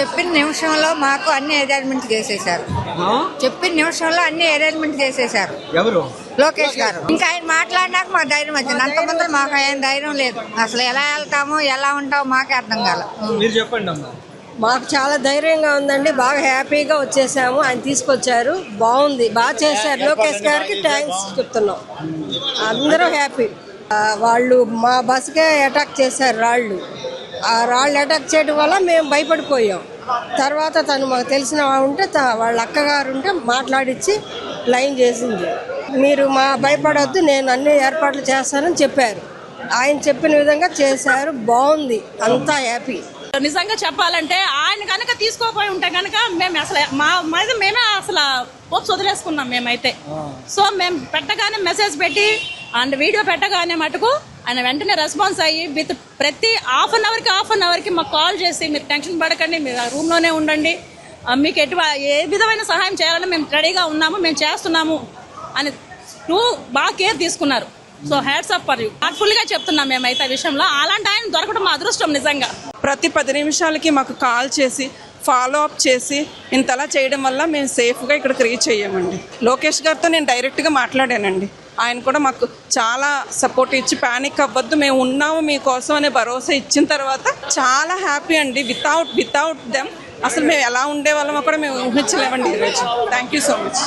చెప్పిన నిమిషంలో మాకు అన్ని అరేంజ్మెంట్ చేసేశారు. చెప్పిన నిమిషంలో అన్ని అరేంజ్మెంట్ చేసేశారు. ఎవరు? లోకేష్ గారు. ఇంకా ఆయన మాట్లాడినాక మా ధైర్యం వచ్చింది. అంత ముందు మాకు ఆయన ధైర్యం లేదు. అసలు ఎలా వెళ్తాము ఎలా ఉంటామో మాకే అర్థం కాల. మీరు చెప్పండి అమ్మా. మాకు చాలా ధైర్యంగా ఉందండి. బాగా హ్యాపీగా వచ్చేసాము. ఆయన తీసుకొచ్చారు. బాగుంది. బాగా చేశారు. లోకేష్ గారికి థ్యాంక్స్ చెప్తున్నాం. అందరూ హ్యాపీ. వాళ్ళు మా బస్కే అటాక్ చేశారు రాళ్ళు. ఆ రాళ్ళు అటాక్ చేయడం వల్ల మేము భయపడిపోయాం. తర్వాత తను మాకు తెలిసిన ఉంటే త- వాళ్ళ అక్కగారు ఉంటే మాట్లాడించి లైన్ చేసింది. మీరు మా భయపడొద్దు నేను అన్ని ఏర్పాట్లు చేస్తానని చెప్పారు. ఆయన చెప్పిన విధంగా చేశారు. బాగుంది. అంతా హ్యాపీ నిజంగా చెప్పాలంటే ఆయన కనుక తీసుకోపోయి ఉంటే కనుక మేము అసలు మా మీద మేమే అసలు పోప్స్ వదిలేసుకున్నాం మేమైతే. సో మేము పెట్టగానే మెసేజ్ పెట్టి అండ్ వీడియో పెట్టగానే మటుకు ఆయన వెంటనే రెస్పాన్స్ అయ్యి విత్ ప్రతి హాఫ్ అన్ అవర్కి హాఫ్ అన్ అవర్కి మాకు కాల్ చేసి మీరు టెన్షన్ పడకండి మీరు రూమ్లోనే ఉండండి. మీకు ఎటు ఏ విధమైన సహాయం చేయాలని మేము రెడీగా ఉన్నాము మేము చేస్తున్నాము అని టూ బాగా కేర్ తీసుకున్నారు. So hats off for you హార్ట్ఫుల్గా చెప్తున్నాం మేమైతే ఆ విషయంలో. అలాంటి ఆయన దొరకడం మా అదృష్టం నిజంగా. ప్రతి పది నిమిషాలకి మాకు కాల్ చేసి ఫాలో అప్ చేసి ఇంతలా చేయడం వల్ల మేము సేఫ్గా ఇక్కడికి రీచ్ అయ్యామండి. లోకేష్ గారితో నేను డైరెక్ట్గా మాట్లాడానండి. ఆయన కూడా మాకు చాలా సపోర్ట్ ఇచ్చి ప్యానిక్ అవ్వద్దు మేము ఉన్నాము మీకోసం అనే భరోసా ఇచ్చిన తర్వాత చాలా హ్యాపీ అండి. వితౌట్ వితౌట్ దెమ్ అసలు మేము ఎలా ఉండేవాళ్ళమో కూడా మేము ఊహించలేమండి ఈరోజు థ్యాంక్ యూ సో మచ్